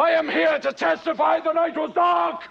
I am here to testify the night was dark.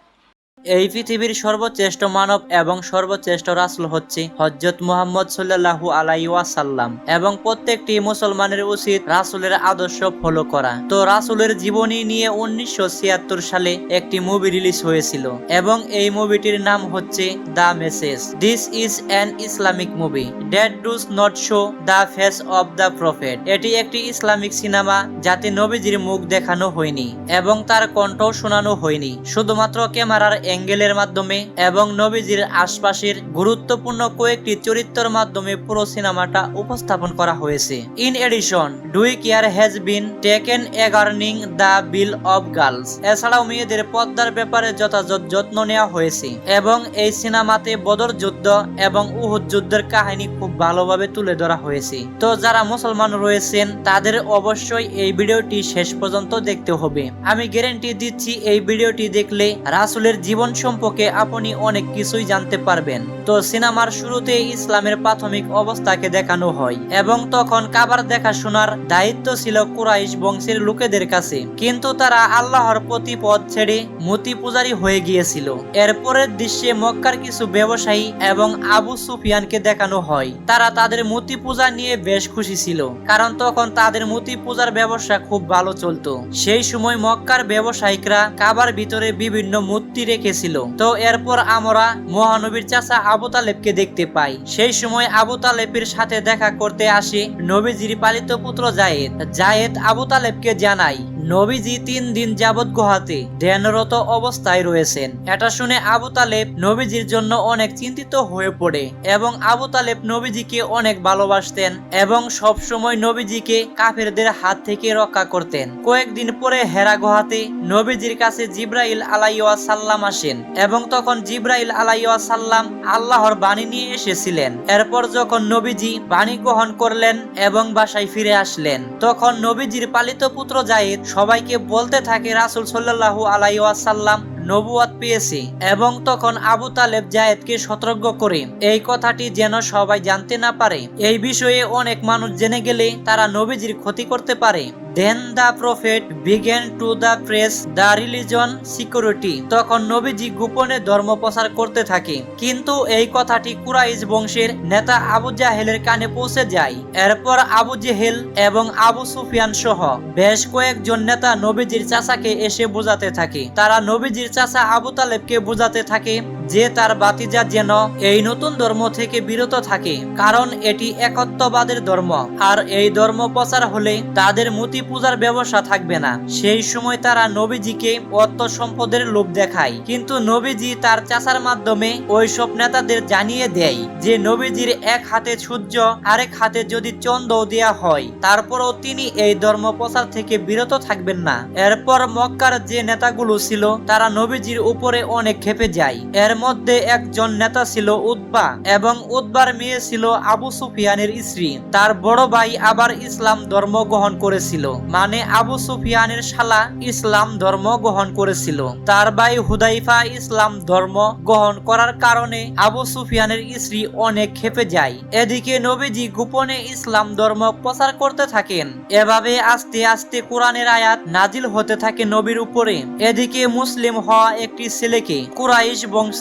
এই পৃথিবীর সর্বশ্রেষ্ঠ মানব এবং সর্বশ্রেষ্ঠ রাসূল হচ্ছে হজরত মুহাম্মদ সাল্লাল্লাহু আলাইহি ওয়াসাল্লাম এবং প্রত্যেকটি মুসলমানের উচিত রাসুলের আদর্শ ফলো করা। তো রাসুলের জীবনী নিয়ে উনিশশো ছিয়াত্তর সালে একটি মুভি রিলিজ হয়েছিল এবং এই মুভিটির নাম হচ্ছে the message this is an Islamic movie that does not show the face of the prophet এটি একটি ইসলামিক সিনেমা যাতে নবীজির মুখ দেখানো হয়নি এবং তার কণ্ঠ শোনানো হয়নি। শুধুমাত্র ক্যামেরার অ্যাঙ্গেলের মাধ্যমে এবং নবীজির আশপাশের গুরুত্বপূর্ণ কয়েকটি চরিত্রের মাধ্যমে পুরো সিনেমাটা উপস্থাপন করা হয়েছে। In addition due care has been taken regarding the veil of girls এছাড়াও মেয়েদের পদ্মার ব্যাপারে যথাযথ যত্ন নেওয়া হয়েছে এবং এই সিনেমাতে বদর যুদ্ধ এবং উহুদ যুদ্ধের কাহিনী খুব ভালোভাবে তুলে ধরা হয়েছে। তো যারা মুসলমান রয়েছেন, তাদের অবশ্যই এই ভিডিওটি শেষ পর্যন্ত দেখতে হবে। আমি গ্যারেন্টি দিচ্ছি, এই ভিডিওটি দেখলে রাসুলের জীবন সম্পর্কে আপনি অনেক কিছুই জানতে পারবেন। তো সিনেমার শুরুতে ইসলামের প্রাথমিক অবস্থাকে দেখানো হয় এবং তখন কাবার দেখাশোনার দায়িত্ব ছিল কুরাইশ বংশের লোকেদের কাছে। কিন্তু তারা আল্লাহর প্রতি পথ ছেড়ে মূর্তি পূজারী হয়ে গিয়েছিল। এরপরের দৃশ্যে মক্কার কিছু ব্যবসায়ী এবং আবু সুফিয়ানকে দেখানো হয়। তারা তাদের মূর্তি পূজা নিয়ে বেশ খুশি ছিল, কারণ তখন তাদের মূর্তি পূজার ব্যবসা খুব ভালো চলতো। সেই সময় মক্কার ব্যবসায়িকরা কাবার ভিতরে বিভিন্ন মূর্তি রেখেছিল তো এরপর আমরা মহানবীর চাচা আবু তালেবকে দেখতে পাই। সেই সময় আবু তালেবের সাথে দেখা করতে আসে নবীজির পালিত পুত্র জায়েদ। জায়েদ আবু তালেবকে জানায় নবীজি তিন দিন যাবৎ গুহাতে ধ্যানরত অবস্থায় রয়েছেন। এটা শুনে আবু তালেব নবীজির জন্য অনেক চিন্তিত হয়ে পড়ে এবং আবু তালেব নবীজিকে অনেক ভালোবাসতেন এবং সব সময় নবীজিকে কাফেরদের হাত থেকে রক্ষা করতেন। কয়েকদিন পরে হেরা গুহাতে নবীজির কাছে জিব্রাইল আলাইয়া সাল্লাম আসেন এবং তখন জিব্রাইল আলাইয়া সাল্লাম আল্লাহর বাণী নিয়ে এসেছিলেন। এরপর যখন নবীজি বাণী গ্রহণ করলেন এবং বাসায় ফিরে আসলেন, তখন নবীজির পালিত পুত্র জায়েদ সবাইকে বলতে থাকে রাসুল সাল্লাল্লাহু আলাইসাল্লাম নবুয়াত পেয়েছে এবং তখন আবু তালেব জায়েদকে সতর্ক করে। এই কথাটি যেন সবাই জানতে না পারে। এই বিষয়ে অনেক মানুষ জেনে গেলে তারা নবীজির ক্ষতি করতে পারে। Then the prophet began to the press the religion security তখন নবীজি গোপনে ধর্ম প্রচার করতে থাকে। কিন্তু এই কথাটি কুরাইশ বংশের নেতা আবু জাহেলের কানে পৌঁছে যায়। এরপর আবু জেহেল এবং আবু সুফিয়ান সহ বেশ কয়েকজন নেতা নবীজির চাচাকে এসে বোঝাতে থাকে। তারা নবীজির চাচা আবু তালেবকে বোঝাতে থাকে যে তার বাতিজা যেন এই নতুন ধর্ম থেকে বিরত থাকে, কারণ এটি একত্ববাদের ধর্ম, আর এই ধর্ম প্রচার হলে তাদের মূর্তি পূজার ব্যবসা থাকবে না। সেই সময় তারা নবীজিকে অর্থ সম্পদের লোভ দেখায়, কিন্তু নবীজি তার চাচার মাধ্যমে ওই সব নেতাদের জানিয়ে দেয় যে নবীজির এক হাতে সূর্য, আরেক হাতে যদি চন্দ্র দেয়া হয়, তারপরও তিনি এই ধর্ম প্রচার থেকে বিরত থাকবেন না। এরপর মক্কার যে নেতাগুলো ছিল, তারা নবীজির উপরে অনেক খেপে যায়। এর মধ্যে একজন নেতা ছিল উদ্বা এবং উদ্বার মেয়ে ছিল আবু সুফিয়ানের স্ত্রী। তার বড় ভাই আবার ইসলাম ধর্ম গ্রহণ করেছিল মানে আবু সুফিয়ানের শালা ইসলাম ধর্ম গ্রহণ করেছিল। তার ভাই হুদাইফা ইসলাম ধর্ম গ্রহণ করার কারণে আবু সুফিয়ানের স্ত্রী অনেক খেপে যায়। এদিকে নবীজি গোপনে ইসলাম ধর্ম প্রচার করতে থাকেন। এভাবে আস্তে আস্তে কোরআনের আয়াত নাজিল হতে থাকে নবীর উপরে। এদিকে মুসলিম হওয়া একটি ছেলেকে কুরাইশ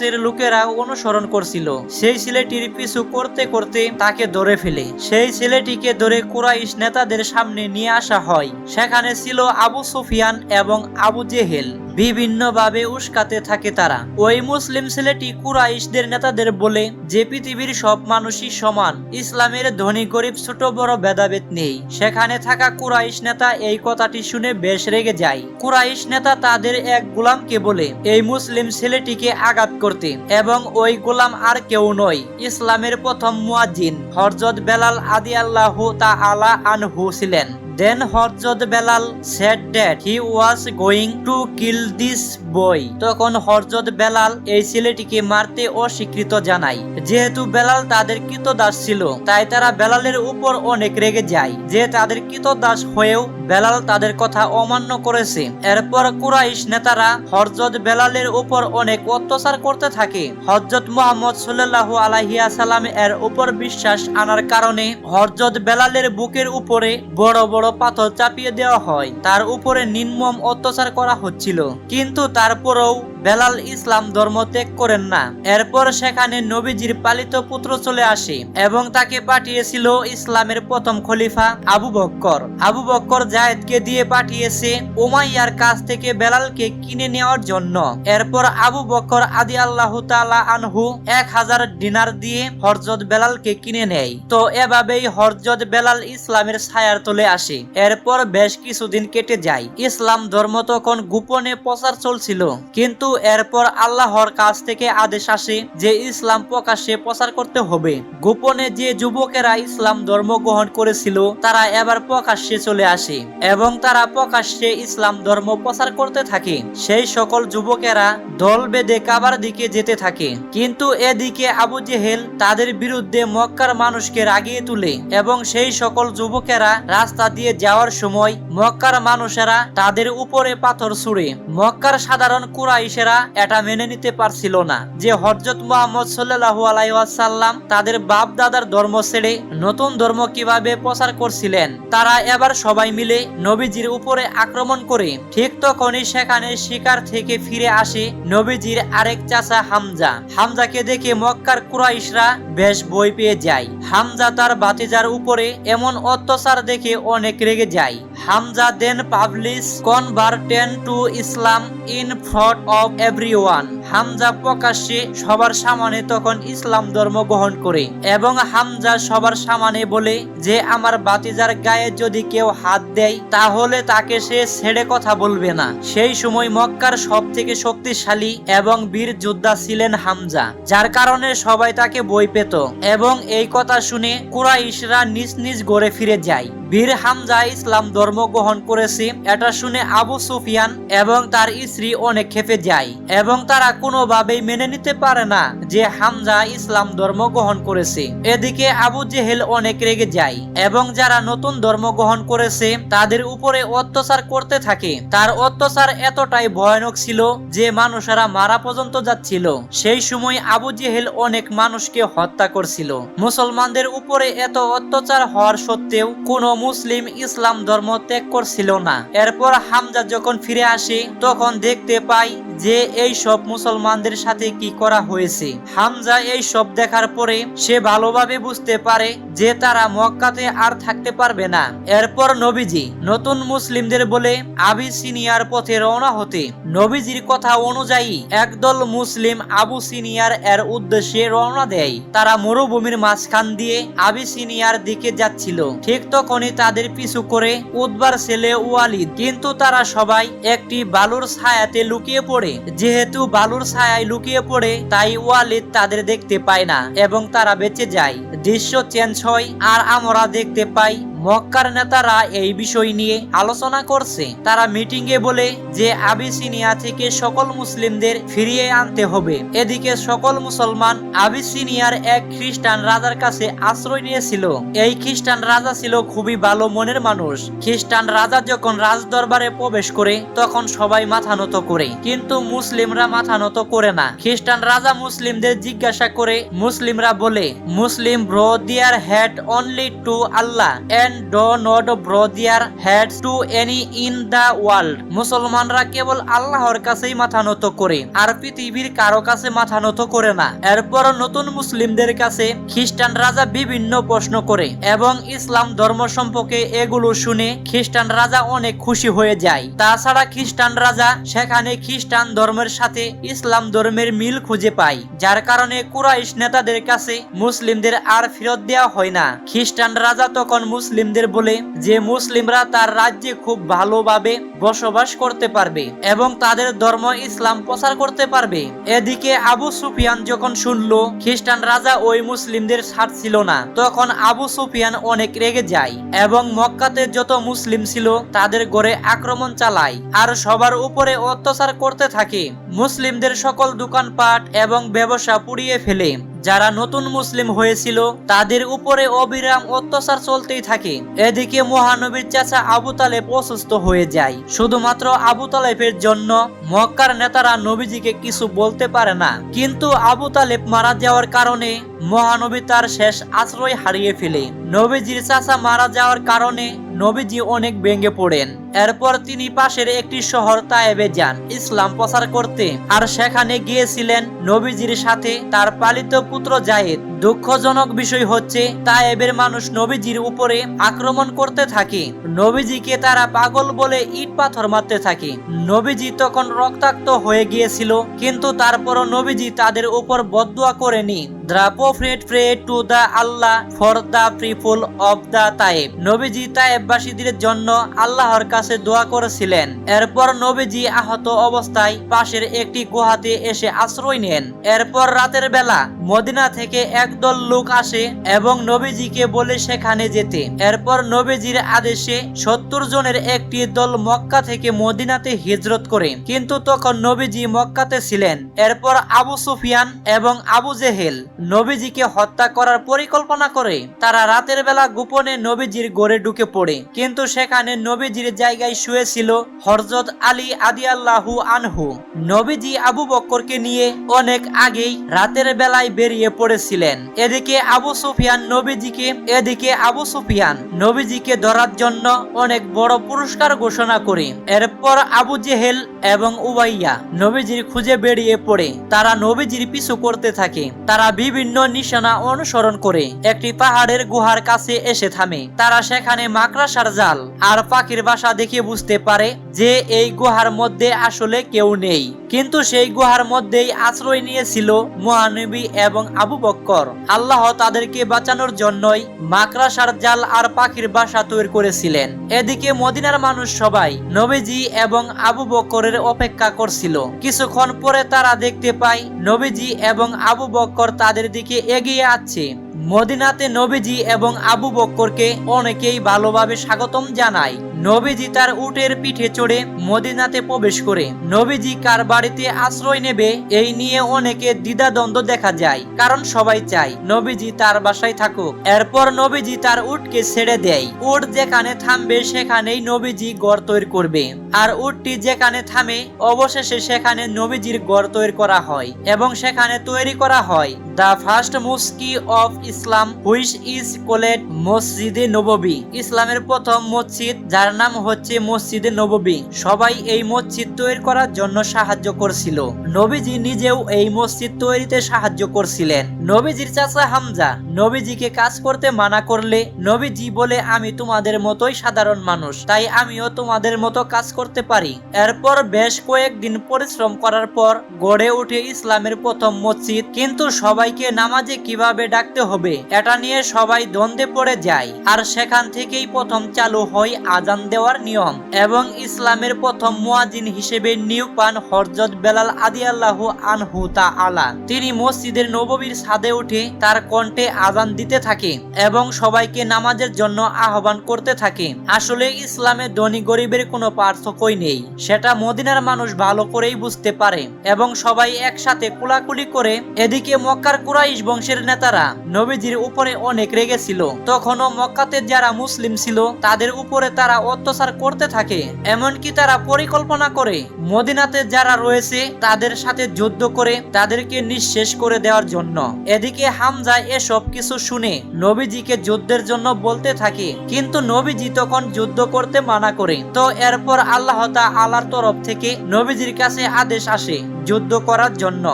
বংশের লোকেরা অনুসরণ করছিল। সেই ছেলেটির পিছু করতে করতে তাকে ধরে ফেলে। সেই ছেলেটিকে ধরে কুরাইশ নেতাদের সামনে নিয়ে আসা হয়। সেখানে ছিল আবু সুফিয়ান এবং আবু জেহেল। বিভিন্নভাবে উস্কাতে থাকে তারা। ওই মুসলিম ছেলেটি কুরাইশদের নেতাদের বলে, যে পৃথিবীর সব মানুষই সমান, ইসলামের ধনী গরিব ছোট বড় ভেদাভেদ নেই। সেখানে থাকা কুরাইশ নেতা এই কথাটি শুনে বেশ রেগে যায়। কুরাইশ নেতা তাদের এক গোলামকে বলে, এই মুসলিম ছেলেটিকে আঘাত করতে, এবং ওই গোলাম আর কেউ নয়। ইসলামের প্রথম মুয়াজ্জিন হরজত বেলাল আদি আল্লাহ তা আলা আনহু ছিলেন। দেন হরজত Bilal said that he was going to kill this boy তখন হরজত বেলাল এই ছেলেটিকে মারতে অস্বীকৃত জানায়। যেহেতু বেলাল তাদের কৃতদাস ছিল, তাই তারা বেলালের উপর অনেক রেগে যায়। যে তাদের কৃতদাস হয়েও বেলাল তাদের কথা অমান্য করেছে। এরপর কুরাইশ নেতারা হরজত বেলালের উপর অনেক অত্যাচার করতে থাকে। হজরত মোহাম্মদ সাল্লাল্লাহু আলাইহিয়া সাল্লাম এর উপর বিশ্বাস আনার কারণে হরজত বেলালের বুকের উপরে বড় বড় পাথর চাপিয়ে দেওয়া হয়। তার উপরে নির্মম অত্যাচার করা হচ্ছিল। কিন্তু তারপরেও বেলাল ইসলাম ধর্ম ত্যাগ করেন না। এরপর সেখানে নবীজির পালিত পুত্র চলে আসে এবং তাকে পাঠিয়েছিল ইসলামের প্রথম খলিফা আবু বক্কর। আবু বক্কর জায়েদকে দিয়ে পাঠিয়েছে উমাইয়ার কাছ থেকে বেলালকে কিনে নেওয়ার জন্য। এরপর আবু বক্কর আদি আল্লাহ তাআলা আনহু এক হাজার ডিনার দিয়ে হরজত বেলালকে কিনে নেয়। তো এভাবেই হরজত বেলাল ইসলামের ছায়ার তলে আসে। এরপর বেশ কিছুদিন কেটে যায়। ইসলাম ধর্ম তখন গোপনে প্রচার চলছিল। কিন্তু এরপর আল্লাহর কাছ থেকে আদেশ আসে যে ইসলাম প্রকাশ্যে প্রচার করতে হবে। গোপনে যে যুবকেরা ইসলাম ধর্ম গ্রহণ করেছিল, তারা এবার প্রকাশ্যে চলে আসে এবং তারা প্রকাশ্যে ইসলাম ধর্ম প্রচার করতে থাকে। সেই সকল যুবকেরা দল বেঁধে কাবার দিকে যেতে থাকে। কিন্তু এদিকে আবু জেহেল তাদের বিরুদ্ধে মক্কার মানুষকে রাগিয়ে তুলে এবং সেই সকল যুবকেরা রাস্তা দিয়ে যাওয়ার সময় মক্কার মানুষেরা তাদের উপরে পাথর ছুড়ে, মক্কার সাধারণ কুরাইশেরা এটা মেনে নিতে পারছিল না যে হজরত মোহাম্মদ সাল্লাল্লাহু আলাইহি ওয়াসাল্লাম তাদের বাপ দাদার ধর্ম ছেড়ে নতুন ধর্ম কীভাবে প্রচার করছিলেন। তারা এবার সবাই মিলে নবীজির উপরে আক্রমণ করে, ঠিক তখনই সেখানে শিকার থেকে ফিরে আসে নবীজির আরেক চাচা হামজা। হামজাকে দেখে মক্কার কুরাইশরা বেশ বই পেয়ে যায়। হামজা তার বাতিজার উপরে এমন অত্যাচার দেখে অনেক রেগে যায় Hamza then publicly converted to Islam in front of everyone. Hamza প্রকাশ্যে সবার সামনে তখন ইসলাম ধর্ম গ্রহণ করে এবং হামজা সবার সামনে বলে যে, আমার বাতিজার গায়ে যদি কেউ হাত দেয়, তাহলে তাকে সে ছেড়ে কথা বলবে না। সেই সময় মক্কার সব থেকে শক্তিশালী এবং বীর যোদ্ধা ছিলেন হামজা, যার কারণে সবাই তাকে বই পেত এবং এই কথা শুনে কুরাইশরা নিজ নিজ গড়ে ফিরে যায়। বীর হামজা ইসলাম ধর্ম গ্রহণ করেছে, এটা শুনে আবু সুফিয়ান এবং তার স্ত্রী অনেক খেপে যায় এবং তারা কোনোভাবেই মেনে নিতে পারে না যে হামজা ইসলাম ধর্ম গ্রহণ করেছে। এদিকে আবু জেহেল অনেক রেগে যায় এবং যারা নতুন ধর্ম গ্রহণ করেছে, তাদের উপরে অত্যাচার করতে থাকে। তার অত্যাচার এতটাই ভয়ানক ছিল যে মানুষেরা মারা পর্যন্ত যাচ্ছিল। সেই সময় আবু জেহেল অনেক মানুষকে হত্যা করছিল। মুসলমানদের উপরে এত অত্যাচার হওয়ার সত্ত্বেও কোনো মুসলিম ইসলাম ধর্ম ত্যাগ করছিল না। এরপর হামজা যখন ফিরে আসে তখন দেখতে পাই যে এই সব মুসলমানদের সাথে কি করা হয়েছে। হামজা এই সব দেখার পরে সে ভালোভাবে বুঝতে পারে যে তারা মক্কাতে আর থাকতে পারবে না। এরপর নবীজি নতুন মুসলিমদের বলে, আবি সিনিয়ার পথে রওনা হতে। নবীজির কথা অনুযায়ী একদল মুসলিম আবু সিনিয়ার এর উদ্দেশ্যে রওনা দেয়। তারা মরুভূমির মাঝখান দিয়ে আবি সিনিয়ার দিকে যাচ্ছিল। ঠিক তখনই তাদের পিছু করে উদ্বার ছেলে ওয়ালিদ, কিন্তু তারা সবাই একটি বালুর ছায়াতে লুকিয়ে পড়ে। যেহেতু বালুর ছায়ায় লুকিয়ে পড়ে, তাই ওয়ালিদ তাদের দেখতে পায় না এবং তারা বেঁচে যায়। দৃশ্য চেঞ্জ হয় আর আমরা দেখতে পাই মক্কার নেতারা এই বিষয় নিয়ে আলোচনা করছে। তারা মিটিং এ বলে যে, আবিসিনিয়া থেকে সকল মুসলিমদের ফিরিয়ে আনতে হবে। এদিকে সকল মুসলমান আবিসিনিয়ার এক খ্রিস্টান রাজার কাছে আশ্রয় নিয়েছিল। এই খ্রিস্টান রাজা ছিল খুবই ভালো মনের মানুষ। খ্রিস্টান রাজা যখন রাজ দরবারে প্রবেশ করে, তখন সবাই মাথা নত করে। কিন্তু মুসলিমরা মাথা নত করে না। খ্রিস্টান রাজা মুসলিমদের জিজ্ঞাসা করে, মুসলিমরা বলে, Muslim bow their head only to Allah and do not bow their head to any in the world মুসলমানরা কেবল আল্লাহর কাছেই মাথা নত করে, আর পৃথিবীর কারও কাছে মাথা নত করে না। এরপর নতুন মুসলিমদের কাছে খ্রিস্টান রাজা বিভিন্ন প্রশ্ন করে এবং ইসলাম ধর্ম সম্পর্কে এগুলো শুনে খ্রিস্টান রাজা অনেক খুশি হয়ে যায়। তাছাড়া খ্রিস্টান রাজা সেখানে খ্রিস্টান ধর্মের সাথে ইসলাম ধর্মের মিল খুঁজে পায়, যার কারণে কুরাইশ নেতাদের কাছে মুসলিমদের আর ফেরত দেওয়া হয় না। খ্রিস্টান রাজা তখন মুসলিমদের বলে যে মুসলিমরা তার রাজ্যে খুব ভালোভাবে বসবাস করতে পারবে এবং তাদের ধর্ম ইসলাম প্রচার করতে পারবে। এদিকে আবু সুফিয়ান যখন শুনল, খ্রিস্টান রাজা ওই মুসলিমদের ছাড়ছিল না। তখন আবু সুফিয়ান অনেক রেগে যায় এবং মক্কাতে যত মুসলিম ছিল তাদের গড়ে আক্রমণ চালায় আর সবার উপরে অত্যাচার করতে থাকে। মুসলিমদের সকল দোকানপাট এবং ব্যবসা পুড়িয়ে ফেলে। যারা নতুন মুসলিম হয়েছিল, তাদের উপরে অবিরাম অত্যাচার চলতেই থাকে। এদিকে মহানবীর চাচা আবু তালেব অসুস্থ হয়ে যায়। শুধুমাত্র আবু তালেবের জন্য মক্কার নেতারা নবীজিকে কিছু বলতে পারে না। কিন্তু আবু তালেব মারা যাওয়ার কারণে মহানবী তার শেষ আশ্রয় হারিয়ে ফেলে। নবীজির চাচা মারা যাওয়ার কারণে নবীজি অনেক ভেঙে পড়েন। এরপর তিনি পাশের একটি শহর তায়েবে যান, ইসলাম প্রচার করতে। আর সেখানে গিয়েছিলেন নবীজির সাথে তার পালিত পুত্র জায়েদ। দুঃখজনক বিষয় হচ্ছে, তায়েবের মানুষ নবীজির উপরে আক্রমণ করতে থাকে। নবীজিকে তারা পাগল বলে ইট পাথর মারতে থাকে। নবীজি তখন রক্তাক্ত হয়ে গিয়েছিল, কিন্তু তারপরও নবীজি তাদের উপর বদুয়া করেনি। The prophet pray to the Allah for the people of the Taif নবীজি তায়েববাসীদের জন্য আল্লাহর কাছে দোয়া করেছিলেন। এরপর নবীজি আহত অবস্থায় পাশের একটি গুহাতে এসে আশ্রয় নেন। এরপর রাতের বেলা মদিনা থেকে একদল লোক আসে এবং নবীজিকে বলে সেখানে যেতে। এরপর নবীজির আদেশে সত্তর জনের একটি দল মক্কা থেকে মদিনাতে হিজরত করে। কিন্তু তখন নবীজি মক্কাতে ছিলেন। এরপর আবু সুফিয়ান এবং আবু জেহেল নবীজিকে হত্যা করার পরিকল্পনা করে। তারা রাতের বেলা গোপনে নবীজির গড়ে ঢুকে পড়ে। কিন্তু সেখানে নবীজির জায়গায় শুয়েছিল হরজত আলী আদিয়াল্লাহু আনহু। নবীজি আবু বক্করকে নিয়ে অনেক আগেই রাতের বেলায় বেরিয়ে পড়েছিলেন। এদিকে আবু সুফিয়ান নবীজিকে, এদিকে আবু সুফিয়ান নবীজিকে ধরার জন্য অনেক বড় পুরস্কার ঘোষণা করে। এরপর আবু জেহেল এবং উবাইয়া নবীজির খুঁজে বেরিয়ে পড়ে। তারা নবীজির পিছু করতে থাকে। তারা বিভিন্ন নিশানা অনুসরণ করে। একটি পাহাড়ের গুহার কাছে এসে থামে। তারা সেখানে মাকড়াসার জাল আর পাখির বাসা দেখে বুঝতে পারে যে এই গুহার মধ্যে আসলে কেউ নেই। কিন্তু সেই গুহার মধ্যেই আশ্রয় নিয়েছিল মহানবী এবং আবু বক্কর। আল্লাহ তাদেরকে বাঁচানোর জন্যই মাকড়াসার জাল আর পাখির বাসা তৈরি করেছিলেন। এদিকে মদিনার মানুষ সবাই নবীজি এবং আবু বক্করের অপেক্ষা করছিল। কিছুক্ষণ পরে তারা দেখতে পায় নবীজি এবং আবু বক্কর তাদের দিকে এগিয়ে আসছে মদিনাতে নবীজি এবং আবু বক্করকে অনেকেই ভালোভাবে স্বাগতম জানায়। নবীজি তার উটের পিঠে চড়ে মদিনাতে প্রবেশ করে। নবীজি কার বাড়িতে আশ্রয় নেবে, এই নিয়ে অনেকে দ্বিধাদ্বন্দ্ব দেখা যায়, কারণ সবাই চায় নবীজি তার বাসায় থাকুক। এরপর নবীজি তার উটকে ছেড়ে দেয়। উট যেখানে থামবে, সেখানেই নবীজি গড় তৈরি করবে। আর উটটি যেখানে থামে, অবশেষে সেখানে নবীজির গড় তৈরি করা হয় এবং সেখানে তৈরি করা হয় the first mosque of Islam which is called মসজিদে নববী। ইসলামের প্রথম মসজিদ যার নাম হচ্ছে মসজিদে নববী। সবাই এই মসজিদ তৈরি করার জন্য সাহায্য করছিল। নবীজি নিজেও এই মসজিদ তৈরিতে সাহায্য করছিলেন। নবীজির চাচা হামজা, নবীজিকে কাজ করতে মানা করলে, নবীজি বলে, আমি তোমাদের মতোই সাধারণ মানুষ, তাই আমিও তোমাদের মতো কাজ করতে পারি। এরপর বেশ কয়েকদিন পরিশ্রম করার পর গড়ে উঠে ইসলামের প্রথম মসজিদ। কিন্তু সবাইকে নামাজে কীভাবে ডাকতে হবে, এটা নিয়ে সবাই দ্বন্দ্বে পড়ে যায়। আর সেখান থেকেই প্রথম চালু হয় আজান দেওয়ার নিয়ম এবং ইসলামের প্রথম মুয়াজিন হিসেবে নিয়োগ পান হরজত বেলাল আদিয়াল্লাহু আনহু তা আলা তিনি মসজিদের নববীর ছাদে উঠে তার কণ্ঠে আজান দিতে থাকে এবং সবাইকে নামাজের জন্য আহ্বান করতে থাকে। আসলে ইসলামে ধনী গরিবের কোনো পার্থক্যই নেই। সেটা মদিনার মানুষ ভালো করেই বুঝতে পারে এবং সবাই একসাথে কুলাকুলি করে এদিকে মক্কার কুরাইশ বংশের নেতারা নবীজির উপরে অনেক রেগেছিল। তখনও মক্কাতে যারা মুসলিম ছিল, তাদের উপরে তারা অত্যাচার করতে থাকে, এমনকি তারা পরিকল্পনা করে মদিনাতে যারা রয়েছে তাদের সাথে যুদ্ধ করে তাদেরকে নিঃশেষ করে দেওয়ার জন্য। এদিকে হামজা এসব কিছু শুনে নবীজিকে যুদ্ধের জন্য বলতে থাকে, কিন্তু নবীজি তখন যুদ্ধ করতে মানা করে। তো এরপর আল্লাহ আল্লাহর তরফ থেকে নবীজির কাছে আদেশ আসে যুদ্ধ করার জন্য।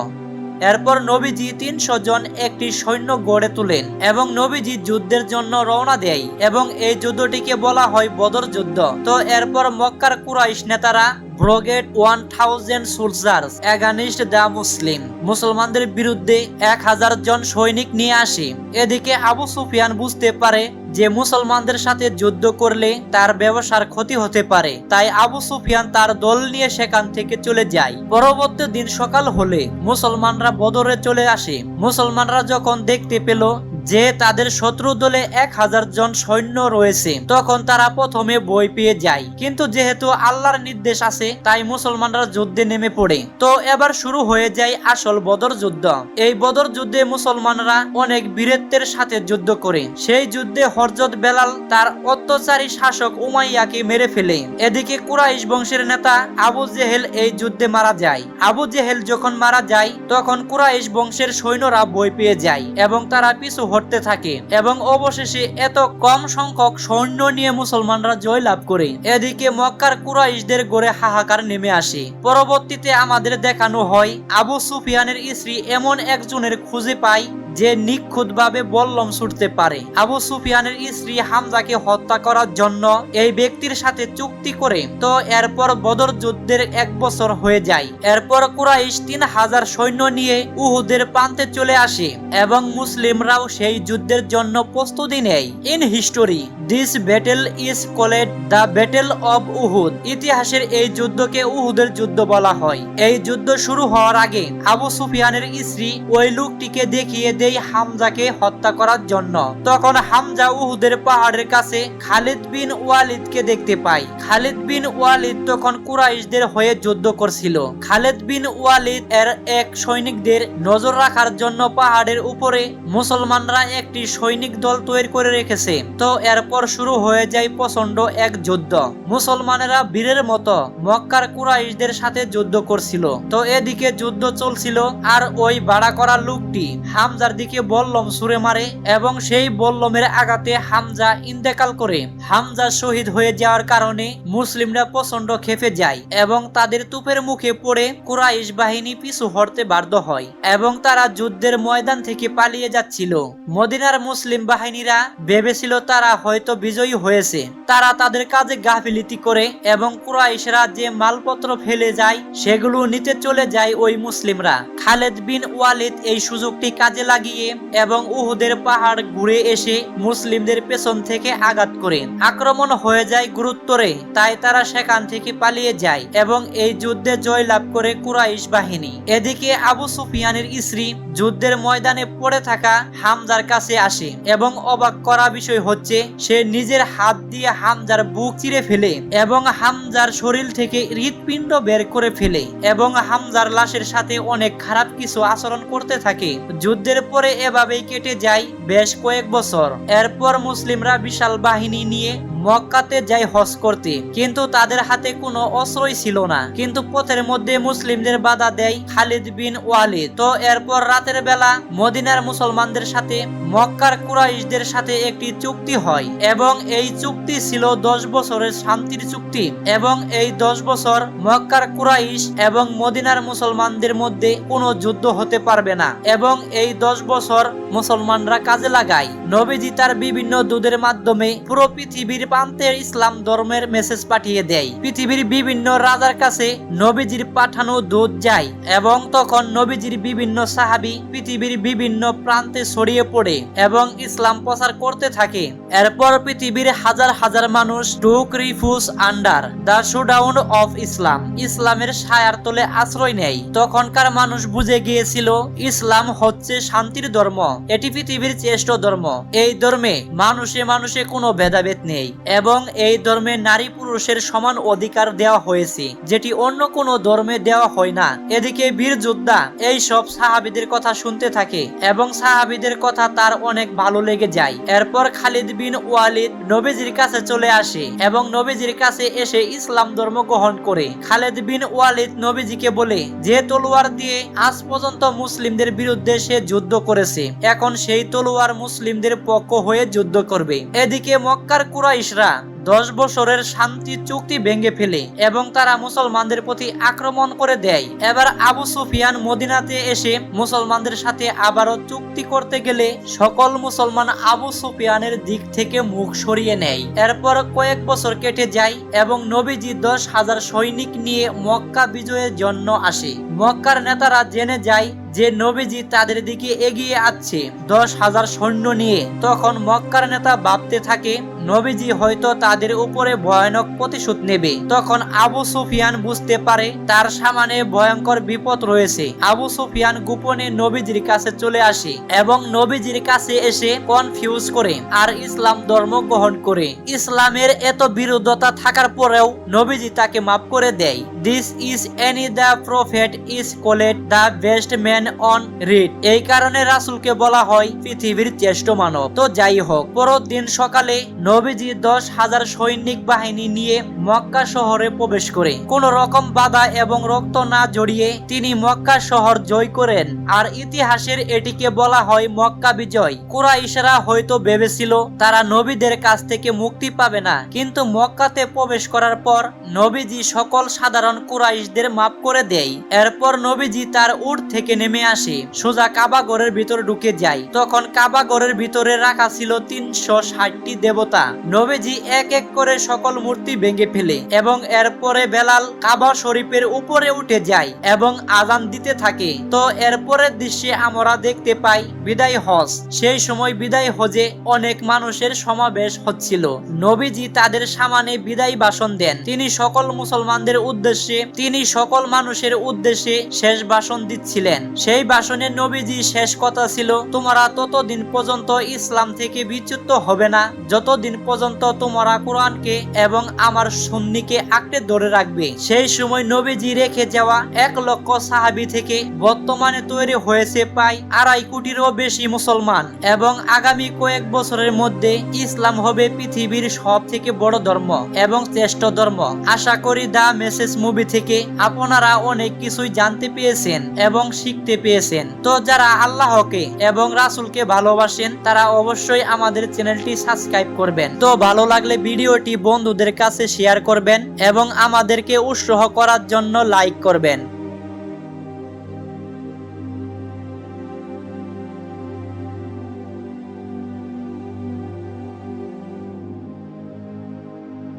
এরপর নবীজি তিনশো জন একটি সৈন্য গড়ে তোলেন এবং নবীজি যুদ্ধের জন্য রওনা দেয় এবং এই যুদ্ধটিকে বলা হয় বদর যুদ্ধ। তো এরপর মক্কার কুরাইশ নেতারা brought one thousand soldiers against the Muslim. মুসলমানদের বিরুদ্ধে এক হাজার জন সৈনিক নিয়ে আসে। এদিকে আবু সুফিয়ান বুঝতে পারে যে মুসলমানদের সাথে যুদ্ধ করলে তার ব্যবসার ক্ষতি হতে পারে। তাই আবু সুফিয়ান তার দল নিয়ে সেখান থেকে চলে যায়। পরবর্তী দিন সকাল হলে মুসলমানরা বদরে চলে আসে। মুসলমানরা যখন দেখতে পেল যে তাদের শত্রু দলে এক হাজার জন সৈন্য রয়েছে, তখন তারা প্রথমে বই পেয়ে যায়। কিন্তু যেহেতু আল্লাহর নির্দেশ আছে, তাই মুসলমানরা যুদ্ধে নেমে পড়ে। তো এবার শুরু হয়ে যায় আসল বদর যুদ্ধ। এই বদর যুদ্ধে মুসলমানরা অনেক বীরত্বের সাথে যুদ্ধ করে। সেই যুদ্ধে হরজত বেলাল তার অত্যাচারী শাসক উমাইয়াকে মেরে ফেলে। এদিকে কুরাইশ বংশের নেতা আবু জেহেল এই যুদ্ধে মারা যায়। আবু জেহেল যখন মারা যায়, তখন কুরাইশ বংশের সৈন্যরা বই পেয়ে যায় এবং তারা পিছু হতে থাকে এবং অবশেষে এত কম সংখ্যক সৈন্য নিয়ে মুসলমানরা জয়লাভ করে। এদিকে মক্কার কুরাইশদের গড়ে হাহাকার নেমে আসে। পরবর্তীতে আমাদের দেখানো হয় আবু সুফিয়ানের স্ত্রী এমন একজনের খুঁজে পায় যে নিখুঁতভাবে বল্লম ছুটতে পারে। আবু সুফিয়ানের স্ত্রী হামজাকে হত্যা করার জন্য এই ব্যক্তির সাথে চুক্তি করে, তো এরপর বদর যুদ্ধের এক বছর হয়ে যায়। এরপর কুরাইশ তিন হাজার সৈন্য নিয়ে উহুদের প্রান্তে চলে আসে এবং মুসলিমরাও সেই যুদ্ধের জন্য প্রস্তুতি নেয়। In history, this battle is called the battle of Uhud. ইতিহাসের এই যুদ্ধকে উহুদের যুদ্ধ বলা হয়। এই যুদ্ধ শুরু হওয়ার আগে আবু সুফিয়ানের স্ত্রী ওই লোকটিকে দেখিয়ে দেই হামজাকে হত্যা করার জন্য। তখন হামজা উহুদের পাহাড়ের কাছে খালিদ বিন ওয়ালিদকে দেখতে পায়। খালিদ বিন ওয়ালিদ তখন কুরাইশদের হয়ে যুদ্ধ করছিল। খালিদ বিন ওয়ালিদ এর এক সৈনিকদের নজর রাখার জন্য পাহাড়ের উপরে মুসলমানরা একটি সৈনিক দল তৈরি করে রেখেছে। তো এরপর শুরু হয়ে যায় প্রচণ্ড এক যুদ্ধ। মুসলমানেরা বীরের মতো মক্কার কুরাইশদের সাথে যুদ্ধ করছিল। তো এদিকে যুদ্ধ চলছিল আর ওই ভাড়া করা লোকটি হামজার দিকে বল্লম ছুড়ে মারে এবং সেই বল্লমের আঘাতে হামজা ইন্তেকাল করে। হামজা শহীদ হয়ে যাওয়ার কারণে মুসলিমরা প্রচণ্ড খেপে যায় এবং তাদের তুপের মুখে পড়ে কুরাইশ বাহিনী পিছু হটতে বাধ্য হয় এবং তারা যুদ্ধের ময়দান থেকে পালিয়ে যাচ্ছিল। মদিনার মুসলিম বাহিনীরা ভেবেছিল তারা হয়তো বিজয়ী হয়েছে। তারা তাদের কাজে গাফিলিতি করে এবং কুরাইশরা যে মালপত্র ফেলে যায় সেগুলো নিতে চলে যায় ওই মুসলিমরা। খালেদ বিন ওয়ালিদ এই সুযোগটি কাজে লাগিয়ে এবং উহুদের পাহাড় ঘুরে এসে মুসলিমদের পেছন থেকে আঘাত করে। আক্রমণ হয়ে যায় গুরুত্বরে, তাই তারা সেখান থেকে পালিয়ে যায় এবং এই যুদ্ধে জয়লাভ করে কুরাইশ বাহিনী। এদিকে আবু সুফিয়ানের স্ত্রী যুদ্ধের ময়দানে পড়ে থাকা হামজার কাছে আসে এবং অবাক করা বিষয় হচ্ছে, সে নিজের হাত দিয়ে হামজার বুক চিরে ফেলে এবং হামজার শরীর থেকে হৃৎপিণ্ড বের করে ফেলে এবং হামজার লাশের সাথে অনেক খারাপ কিছু আচরণ করতে থাকে। যুদ্ধের পরে এভাবেই কেটে যায়। বেশ কয়েক বছর। এরপর মুসলিমরা বিশাল বাহিনী নিয়ে মক্কাতে যায় হজ করতে। কিন্তু তাদের হাতে কোনো অস্ত্রই ছিল না। কিন্তু পথের মধ্যে মুসলিমদের বাধা দেয় খালিদ বিন ওয়ালিদ। তো এরপর রাতের বেলা মদিনার মুসলমানদের সাথে মক্কার কুরাইশদের সাথে একটি চুক্তি হয় এবং এই চুক্তি ছিল দশ বছরের শান্তির চুক্তি এবং এই দশ বছর মক্কার কুরাইশ এবং মদিনার মুসলমানদের মধ্যে কোনো যুদ্ধ হতে পারবে না এবং এই দশ বছর মুসলমানরা কাজে লাগায়। নবীজি তার বিভিন্ন দুধের মাধ্যমে পুরো পৃথিবীর প্রান্তে ইসলাম ধর্মের মেসেজ পাঠিয়ে দেয়। পৃথিবীর বিভিন্ন রাজার কাছে নবীজির পাঠানো দুধ যায় এবং তখন নবীজির বিভিন্ন সাহাবি পৃথিবীর বিভিন্ন প্রান্তে ছড়িয়ে পড়ে এবং ইসলাম প্রচার করতে থাকে। এরপর পৃথিবীর হাজার হাজার মানুষ took refuge under, the shadow of Islam, ইসলামের ছায়ার তলে আশ্রয় নেয়। তখনকার মানুষ বুঝে গিয়েছিল, ইসলাম হচ্ছে শান্তির ধর্ম। এটি পৃথিবীর শ্রেষ্ঠ ধর্ম। এই ধর্মে মানুষে মানুষে কোনো ভেদাভেদ নেই এবং এই ধর্মে নারী পুরুষের সমান অধিকার দেওয়া হয়েছে, যেটি অন্য কোনো ধর্মে দেওয়া হয় না। এদিকে বীর যোদ্ধা এই সব সাহাবিদের কথা শুনতে থাকে এবং সাহাবিদের কথা তার অনেক ভালো লেগে যায়। এরপর খালিদ বিন ওয়ালিদ নবীজির কাছে চলে আসে এবং নবীজির কাছে এসে ইসলাম ধর্ম গ্রহণ করে। খালেদ বিন ওয়ালিদ নবীজিকে বলে, যে তলোয়ার দিয়ে আজ পর্যন্ত মুসলিমদের বিরুদ্ধে সে যুদ্ধ করেছে, এখন সেই তলোয়ার মুসলিমদের পক্ষ হয়ে যুদ্ধ করবে। এদিকে মক্কার কুরাইশরা দশ বছরের শান্তি চুক্তি ভেঙে ফেলে এবং তারা মুসলমানদের প্রতি আক্রমণ করে দেয়। এবার আবু সুফিয়ান মদিনাতে এসে মুসলমানদের সাথে আবারও চুক্তি করতে গেলে সকল মুসলমান আবু সুফিয়ানের দিক থেকে মুখ সরিয়ে নেয়। এরপর কয়েক বছর কেটে যায় এবং নবীজি দশ হাজার সৈনিক নিয়ে মক্কা বিজয়ের জন্য আসে। মক্কার নেতারা জেনে যায় যে নবীজি তাদের দিকে এগিয়ে আসছে দশ হাজার সৈন্য নিয়ে। তখন মক্কার নেতা ভাবতে থাকে নবীজি হয়তো তাদের উপরে ভয়ানক প্রতিশোধ নেবে। তখন আবু সুফিয়ান বুঝতে পারে তার সামনে ভয়ঙ্কর বিপদ রয়েছে। আবু সুফিয়ান গোপনে নবীজির কাছে চলে আসে এবং নবীজির কাছে এসে কনফিউজ করে আর ইসলাম ধর্ম গ্রহণ করে। ইসলামের এত বিরোধতা থাকার পরেও নবীজি তাকে মাফ করে দেয়। This is any the prophet is called the best man on read এই কারণে রাসুলকে বলা হয় পৃথিবীর জ্যেষ্ঠ মানব। তো যাই হোক, পরের দিন সকালে নবীজি দশ হাজার সৈনিক বাহিনী নিয়ে মক্কা শহরে প্রবেশ করে। কোন রকম বাধা এবং রক্ত না জড়িয়ে তিনি মক্কা শহর জয় করেন। আর ইতিহাসের এটিকে বলা হয় মক্কা বিজয়। কুরাইশরা হয়তো ভেবেছিল, তারা নবীদের কাছ থেকে মুক্তি পাবে না। কিন্তু মক্কাতে প্রবেশ করার পর নবীজি সকল সাধারণ কুরাইশদের মাফ করে দেয়। এরপর নবীজি তার উট থেকে নেমে আসে। সোজা কাবাগরের ভিতরে ঢুকে যায়। তখন কাবাগরের ভিতরে রাখা ছিল তিনশো ষাটটি দেবতা। নবীজি এক এক করে সকল মূর্তি ভেঙে ফেলে এবং এরপরে বেলাল কাবা শরীফের উপরে উঠে যায় এবং আজান দিতে থাকে। তো এরপরের দৃশ্যে আমরা দেখতে পাই বিদায় হজ। সেই সময় বিদায় হজে অনেক মানুষের সমাবেশ হচ্ছিল। নবীজি তাদের সামনে বিদায় ভাষণ দেন। তিনি সকল মুসলমানদের উদ্দেশ্যে, তিনি সকল মানুষের উদ্দেশ্যে শেষ ভাষণ দিচ্ছিলেন। সেই ভাষণে নবীজি শেষ কথা ছিল, তোমরা ততদিন পর্যন্ত ইসলাম থেকে বিচ্যুত হবে না। যতদিন পর্যন্ত তোমরা কোরআনকে এবং আমার সুন্নিকে আঁকড়ে ধরে রাখবে। সেই সময় নবীজি রেখে যাওয়া এক লক্ষ সাহাবি থেকে বর্তমানে তৈরি হয়েছে প্রায় আড়াই কোটিরও বেশি মুসলমান এবং আগামী কয়েক বছরের মধ্যে ইসলাম হবে পৃথিবীর সব থেকে বড় ধর্ম এবং শ্রেষ্ঠ ধর্ম। আশা করি দা মেসেজ মুভি থেকে আপনারা অনেক কিছুই জানতে পেয়েছেন এবং শিখতে পেয়েছেন। তো যারা আল্লাহকে এবং রাসুলকে ভালোবাসেন, তারা অবশ্যই আমাদের চ্যানেলটি সাবস্ক্রাইব করবেন। তো ভালো লাগলে ভিডিওটি বন্ধুদের কাছে শেয়ার করবেন এবং আমাদেরকে উৎসাহ করার জন্য লাইক করবেন।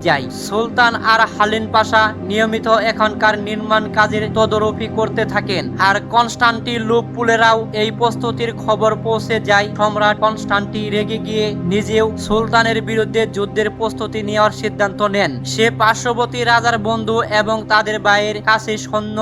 যাই। সুলতান আর হালিন পাশা নিয়মিত এখনকার নির্মাণ কাজের তদারকি করতে থাকেন। আর কনস্টান্টি লুপপুলেরাও এই প্রস্তুতির খবর পৌঁছে যায়। সম্রাট কনস্টান্টি রেগে গিয়ে নিজেও সুলতানের বিরুদ্ধে যুদ্ধের প্রস্তুতি নেওয়ার সিদ্ধান্ত নেন। সে পার্শ্ববর্তী রাজার বন্ধু এবং তাদের ভাইয়ের কাছে সৈন্য